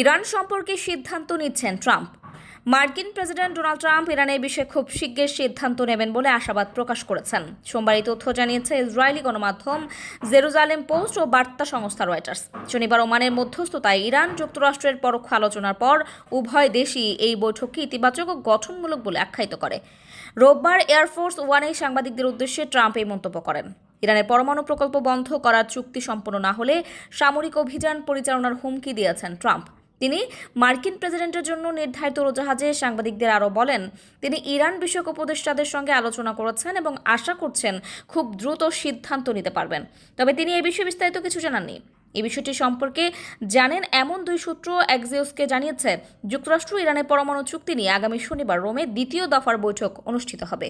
Iran সম্পর্কে সিদ্ধান্ত নিচ্ছেন ট্রাম্প। মার্কিন প্রেসিডেন্ট ডোনাল্ড ট্রাম্প ইরানের বিষয়ে খুব শীঘ্র সিদ্ধান্ত নেবেন বলে আশাবাদ প্রকাশ করেছেন। সোমবার এই তথ্য জানিয়েছে ইসরায়েলি গণমাধ্যম জেরুজালেম পোস্ট ও বার্তা সংস্থা রয়টার্স। শনিবার ওমানের মধ্যস্থতায় ইরান যুক্তরাষ্ট্রের পরোক্ষ আলোচনার পর উভয় দেশই এই বৈঠককে ইতিবাচক ও গঠনমূলক বলে আখ্যায়িত করে। রোববার এয়ারফোর্স ওয়ানে সাংবাদিকদের উদ্দেশ্যে ট্রাম্প এই মন্তব্য করেন। ইরানের পরমাণু প্রকল্প বন্ধ করার চুক্তি সম্পন্ন না হলে সামরিক অভিযান পরিচালনার হুমকি দিয়েছেন ট্রাম্প। তিনি মার্কিন প্রেসিডেন্টের জন্য নির্ধারিত উড়োজাহাজে সাংবাদিকদের আরও বলেন, তিনি ইরান বিষয়ক উপদেষ্টাদের সঙ্গে আলোচনা করেছেন এবং আশা করছেন খুব দ্রুত সিদ্ধান্ত নিতে পারবেন। তবে তিনি এ বিষয়ে বিস্তারিত কিছু জানাননি। এ বিষয়টি সম্পর্কে জানেন এমন দুই সূত্র এক্সিওসকে জানিয়েছে, যুক্তরাষ্ট্র ইরানের পরমাণু চুক্তি নিয়ে আগামী শনিবার রোমে দ্বিতীয় দফার বৈঠক অনুষ্ঠিত হবে।